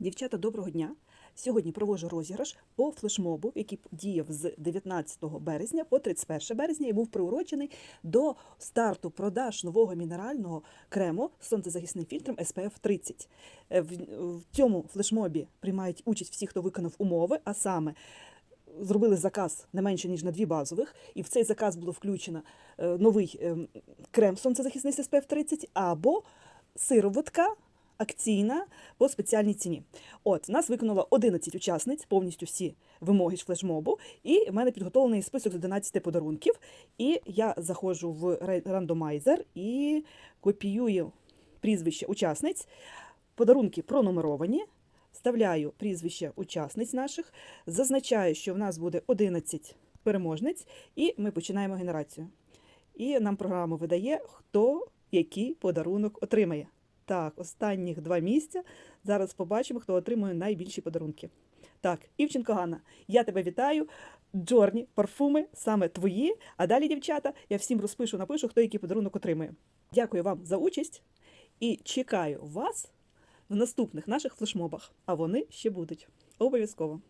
Дівчата, доброго дня! Сьогодні проводжу розіграш по флешмобу, який діяв з 19 березня по 31 березня і був приурочений до старту продаж нового мінерального крему з сонцезахисним фільтром SPF 30. Е, В, цьому флешмобі приймають участь всі, хто виконав умови, а саме зробили заказ не менше ніж на дві базових, і в цей заказ було включено е, новий ем, крем сонцезахисний з SPF 30 або сироватка акційна по спеціальній ціні. От нас виконало 11 учасниць, повністю всі вимоги з флешмобу, і в мене підготовлений список з 11 подарунків. І я заходжу в рандомайзер і копіюю прізвище учасниць. Подарунки пронумеровані. Вставляю прізвище учасниць наших, зазначаю, що в нас буде 11 переможниць, і ми починаємо генерацію. І нам програма видає, хто який подарунок отримає. Так, останніх два місця. Зараз побачимо, хто отримує найбільші подарунки. Так, Івченко Ганна, я тебе вітаю. Джорні, парфуми саме твої. А далі, дівчата, я всім розпишу, напишу, хто який подарунок отримує. Дякую вам за участь і чекаю вас в наступних наших флешмобах. А вони ще будуть. Обов'язково.